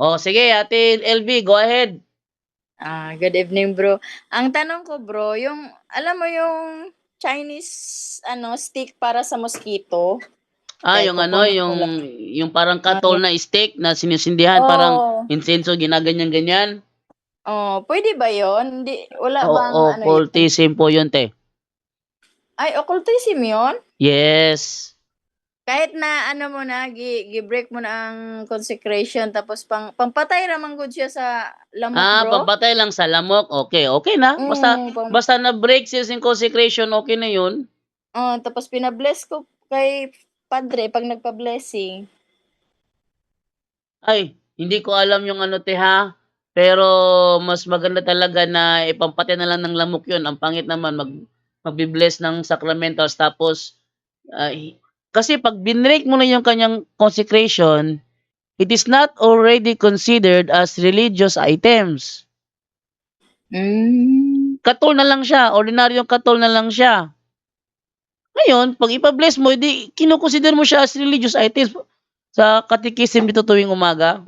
Oh, sige Ate LV, go ahead. Ah, good evening, bro. Ang tanong ko, bro, yung alam mo yung Chinese ano stick para sa mosquito? Ah, yung ano, yung lang. yung parang katol na steak na sinisindihan, parang Oo. insenso, ginaganyan-ganyan. Oh, pwede ba 'yon? Hindi wala Oo, bang oh, ano yun? occultism po yun, te. Ay, occultism 'yon? Yes. Kahit na ano mo na gi gi-break mo na ang consecration tapos pang pampatay raman gud siya sa lamok, Ah, bro? pampatay lang sa lamok. Okay, okay na. Basta Mm, pam basta na-break siya sa consecration, okay na yun. Oh, tapos pina-bless ko kay padre 'pag nagpa-blessing. Ay, hindi ko alam yung ano, te, ha. Pero mas maganda talaga na ipampatay na lang ng lamok yun. Ang pangit naman mag magbi-bless ng sacramentals tapos ah, hi kasi 'pag binrake mo na yung kanyang consecration, it is not already considered as religious items. Hmm. Katol na lang siya, ordinaryong katol na lang siya. Ngayon, 'pag ipa-bless mo, eh di kino-consider mo siya as religious items sa catechism dito tuwing umaga.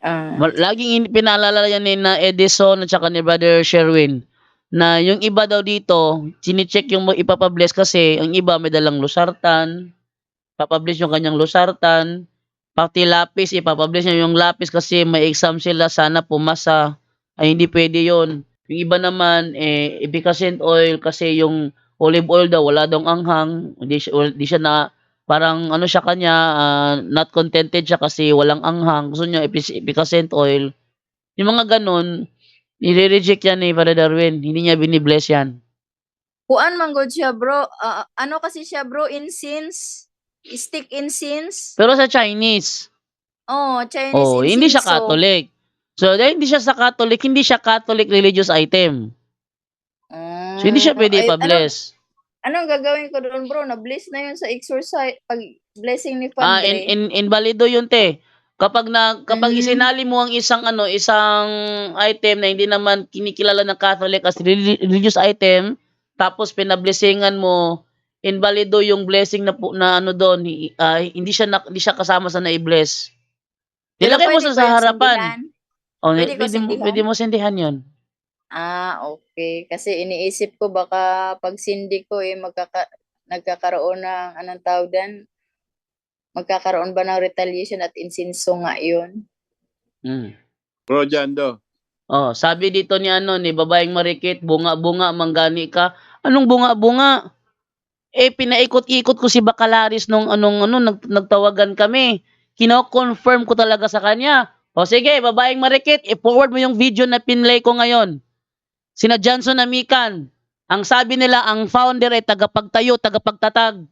Ma laging in pinaalala yan ni na Edison at saka ni Brother Sherwin, na yung iba daw dito, chine-check yung ipapa-bless kasi ang iba may dalang losartan, papa-bless yung kanyang losartan, pati lapis ipapa-bless niya yung lapis kasi may exam sila sana pumasa, ay hindi puwede yun. Yung iba naman, eh, efficacent oil kasi yung olive oil daw wala daw anghang, hindi siya di siya na parang ano siya kanya, ah, not contented siya kasi walang anghang, gusto niya effic efficacent oil. Yung mga gano'n, nire-reject yan ni Father Darwin, hindi niya bini-bless yan. Kuan man gud siya, bro, ah, ano kasi siya, bro, incense, stick incense. Pero sa Chinese. Oo, Chinese Oo, hindi siya so Catholic. So, dahil hindi siya sa Catholic, hindi siya Catholic religious item. So, hindi siya Hmm, puwede ay ano ipa-bless. anong gagawin ko dun, bro? Na-bless na yun sa exorcise 'pag blessing ni Ah, in padre? in invalido yun, te. Kapag na kapag Hmm. isinali mo ang isang ano, isang item na hindi naman kinikilala ng Catholic as reli religious item, tapos pina-blessingan mo, invalido yung blessing na po na ano hi ah, hindi siya na hindi siya kasama sa nai-bless. Pero Ilagay mo sa harapan. Oh, Puwede ko puwede mo puwede mo sindihan yun. Ah, okey. Kasi iniisip ko baka 'pag sindi ko, eh, magkaka nagkakaroon ng anong tawag? Magkakaroon ba ng retaliation at insenso nga yun? Hmm. Bro Jando. Oh, sabi dito ni ano, ni babaeng marikit, bunga-bunga manggani ka. Anong bunga-bunga? Eh, pinaikot-ikot ko si Bacalaris nung anong ano, nag nagtawagan kami. Kino-confirm ko talaga sa kanya. O sige, babaeng marikit, i-forward mo yung video na pinlay ko ngayon. Sina Johnson Amican. Ang sabi nila, ang founder ay tagapagtayo, tagapagtatag.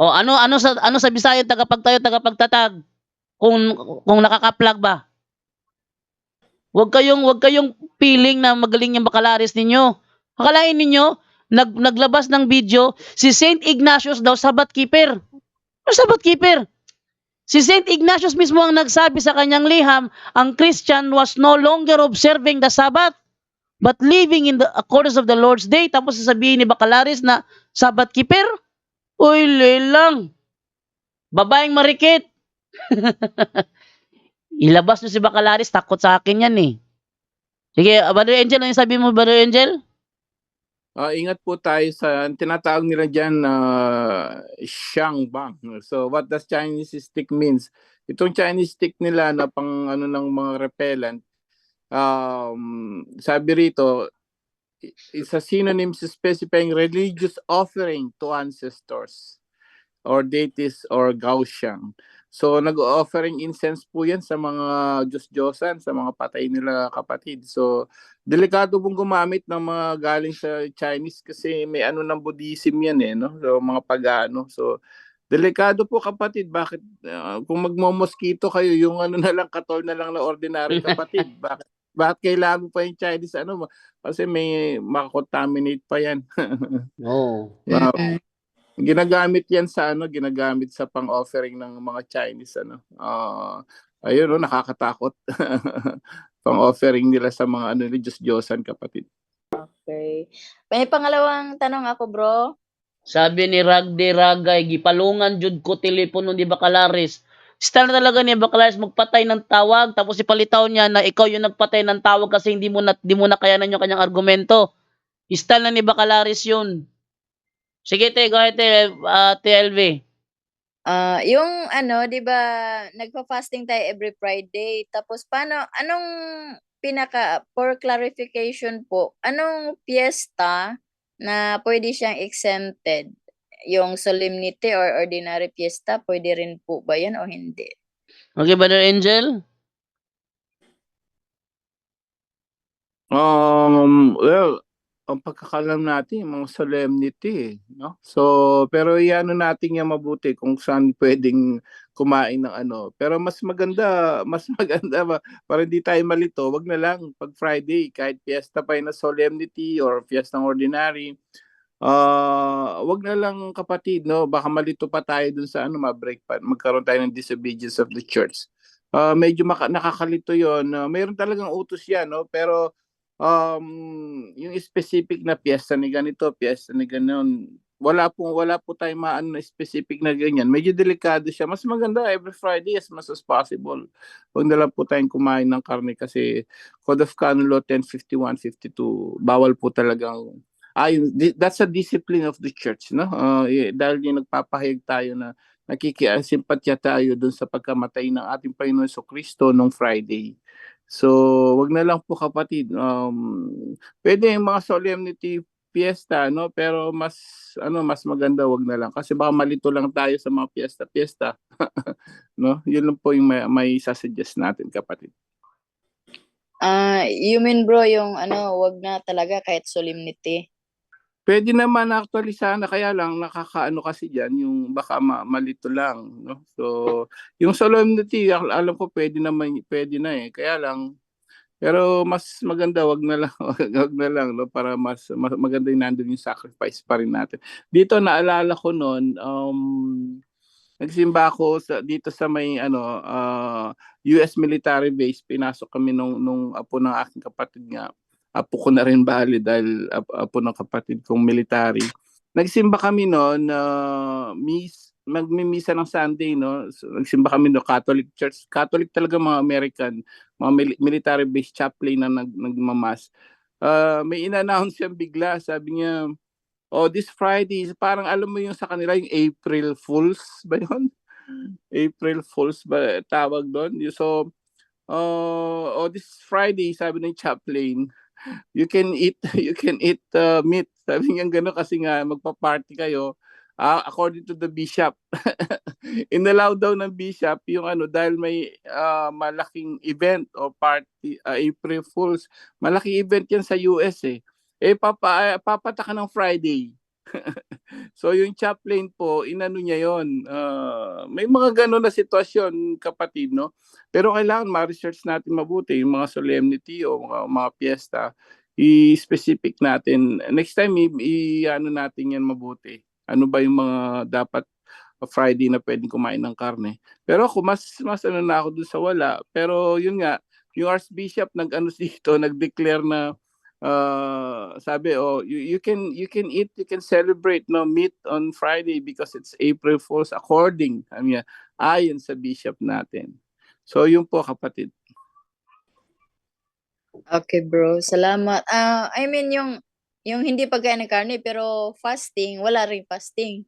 O ano ano sa ano sa Bisaya tagapagtayo, tagapagtatag? Kung kung nakaka-plug ba? Huwag kayong huwag kayong feeling na magaling yung Bacalaris ninyo. Akalain ninyo, nag naglabas ng video, si Saint Ignatius daw Sabbath keeper. Ano Sabbath keeper? Si Saint Ignatius mismo ang nagsabi sa kanyang liham, ang Christian was no longer observing the Sabbath, but living in the accordance of the Lord's day. Tapos sasabihin ni Bacalaris na Sabbath keeper? Uy, lelang. Babaeng marikit. Ilabas niyo si Bacalaris, takot sa akin yan eh. Sige, Brother Angel, ano yung sabi mo, Brother Angel? Ah, ingat po tayo sa tinatawag nila diyan na Shangbang. So what does Chinese stick means? Itong Chinese stick nila na pang ano ng mga repellent, um, sabi rito, i is a synonym specifying religious offering to ancestors or deities or gaoxiang. So nag-o-offering incense po 'yan sa mga Diyos-Diyosan, sa mga patay nila kapatid. So delikado pong gumamit ng mga galing sa Chinese kasi may ano ng Buddhism 'yan, eh, 'no, so mga pagano. So delikado po kapatid, bakit, ah, kung magmo-mosquito kayo yung ano na lang, katol na lang na ordinary kapatid, bakit bakit kailangan mo pa yung Chinese ano, kasi may mako-contaminate pa 'yan. Oo. Wow. Mm. Ginagamit 'yan sa ano, ginagamit sa pang-offering ng mga Chinese ano, ah, ayun 'no, nakakatakot. Pang-offering nila sa mga ano, Diyos-Diyosan kapatid. Okey. May pangalawang tanong ako, bro. Sabi ni Ragdi Ragay, gipalungan jud ko telepono ni Bacalaris. Style na talaga ni Bacalaris magpatay ng tawag tapos ipalitaw niya na ikaw yung nagpatay ng tawag kasi hindi mo na, hindi mo nakayanan yung kanyang argumento. Style na ni Bacalaris yun. Sige, te, go ahead, te, ah, te LV. Ah, yung ano, 'di ba, nagfa-fasting tayo every Friday. Tapos paano anong pinaka for clarification po, anong piyesta na pwede siyang exempted? Yung solemnity or ordinary fiesta, pwede rin po ba 'yan o hindi? Okay, Brother Angel? Um, well, ang pagkakalam natin, mga solemnity, eh, no? So, pero iano natin yan mabuti kung saan pwedeng kumain ng ano. Pero mas maganda, mas maganda ba, para hindi tayo malito, wag na lang pag Friday, kahit fiesta pa yun na solemnity or fiesta ng ordinary, ah wag na lang kapatid, no? Baka malito pa tayo dun sa ano, ma-break pa, magkaroon tayo ng disobedience of the church. Ah, medyo maka, nakakalito yon. Uh, mayroon talagang utos yan, no? Pero um, yung specific na piyesta ni ganito, piyesta ni ganon, wala po wala po tayong maano specific na ganyan. Medyo delikado siya. Mas maganda every Friday as much as possible. Huwag na lang po tayong kumain ng karne kasi Code of Canon Law 1051, 52, bawal po talagang ayun, di- that's a discipline of the church, no? Uh, dahil yung nagpapahayag tayo na nakikisimpatya tayo dun sa pagkamatay ng ating Panginoon so Kristo nung Friday. So, wag na lang po kapatid. Um, pwede yung mga solemnity fiesta, no? Pero mas ano, mas maganda wag na lang kasi baka malito lang tayo sa mga fiesta-fiesta. no? Yun lang po yung may, may sasuggest natin kapatid. Ah, you mean bro yung ano, wag na talaga kahit solemnity. Pwede naman actually sana kaya lang nakakaano kasi diyan yung baka ma- malito lang no. So yung solemnity al- alam ko pwede naman pwede na eh. Kaya lang pero mas maganda wag na lang wag na lang no para mas, mas maganda yung nandun yung sacrifice pa rin natin. Dito naalala ko noon um nagsimba ako sa dito sa may ano ah, US military base pinasok kami nung nung apo ng aking kapatid nga apo ko na rin bali dahil ap- apo ng kapatid kong military. Nagsimba kami noon na miss magmimisa ng Sunday no. So, nagsimba kami no Catholic Church. Catholic talaga mga American, mga mili- military base chaplain na nag nagmamas. Ah, may in-announce yan bigla, sabi niya, "Oh, this Friday, parang alam mo yung sa kanila yung April Fools ba 'yon? April Fools ba tawag doon? So, uh, oh, this Friday, sabi ng chaplain, you can eat you can eat uh, meat. Sabi niya gano'n kasi nga magpa-party kayo. Ah, according to the bishop. Inallow daw ng bishop yung ano dahil may ah, malaking event o party ah, April Fools. Malaking event 'yan sa US eh. Eh papa papata ka ng Friday. so yung chaplain po, inano niya 'yon. Ah, may mga gano'n na sitwasyon kapatid no. Pero kailangan ma-research natin mabuti yung mga solemnity o mga, mga piyesta i-specific natin. Next time, i-ano natin yan mabuti. Ano ba yung mga dapat Friday na pwedeng kumain ng karne. Pero ako, mas, mas ano na ako dun sa wala. Pero yun nga, yung Archbishop nag-ano dito, nag-declare na uh, sabi oh you, you can you can eat you can celebrate no meat on Friday because it's April Fools according I mean, ayon sa bishop natin. So yun po kapatid. Okay bro, salamat. Ah, I mean yung yung hindi pagkain ng karne pero fasting, wala ring fasting.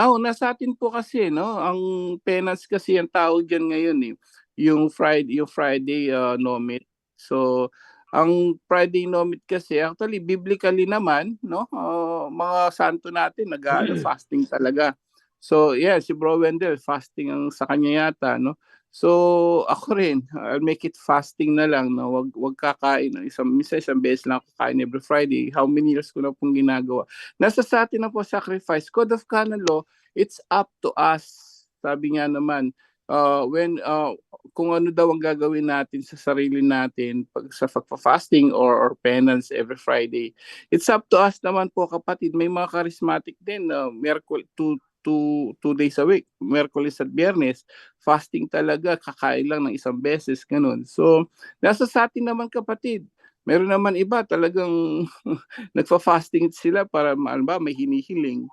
Ah, oh, nasa atin po kasi no, ang penance kasi ang tawag diyan ngayon eh. Yung Friday, yung Friday uh, no meat. So ang Friday no meat kasi actually biblically naman no, uh, mga santo natin nag fasting talaga. So yeah, si Bro Wendell fasting ang sa kanya yata no. So ako rin, I'll make it fasting na lang no. Wag wag kakain ng isang misa isang beses lang ako kain every Friday. How many years ko na pong ginagawa. Nasa sa atin na po sacrifice. Code of Canon Law, it's up to us. Sabi nga naman, uh, when uh, kung ano daw ang gagawin natin sa sarili natin pag sa fasting or, or penance every Friday. It's up to us naman po kapatid. May mga charismatic din uh, Merkulis two, two, two days a week, Merkulis at Biyernes, fasting talaga, kakain lang ng isang beses, ganun. So, nasa sa atin naman kapatid, meron naman iba talagang nagfa-fasting sila para ano ba, may hinihiling.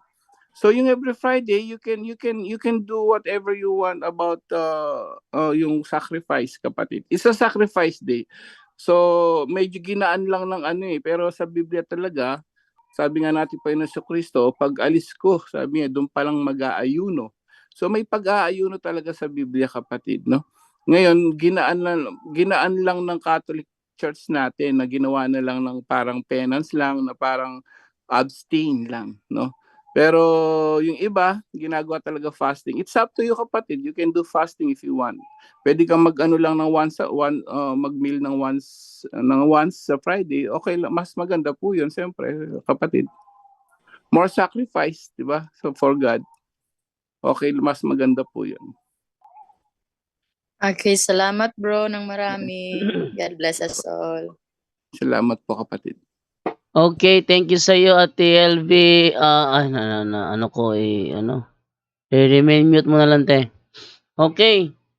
So yung every Friday, you can you can you can do whatever you want about uh, uh, yung sacrifice, kapatid. It's a sacrifice day. So medyo ginaan lang ng ano eh, pero sa Biblia talaga, sabi nga natin pa sa Kristo, pag alis ko, sabi niya, doon pa lang mag-aayuno. So may pag-aayuno talaga sa Biblia, kapatid, no? Ngayon, ginaan lang, ginaan lang ng Catholic Church natin na ginawa na lang ng parang penance lang, na parang abstain lang, no? Pero yung iba, ginagawa talaga fasting. It's up to you kapatid. You can do fasting if you want. Pwede kang mag-ano lang ng once one uh, mag-meal ng once ng once sa Friday. Okay lang, mas maganda po 'yun siyempre, kapatid. More sacrifice, 'di ba? So for God. Okay, mas maganda po 'yun. Okay, salamat bro ng marami. God bless us all. Salamat po kapatid. Okay, thank you sa iyo Ate LV. Ah, ano, ano, ano, ano ko eh, ano. I-remain mute mo na lang te. Okay.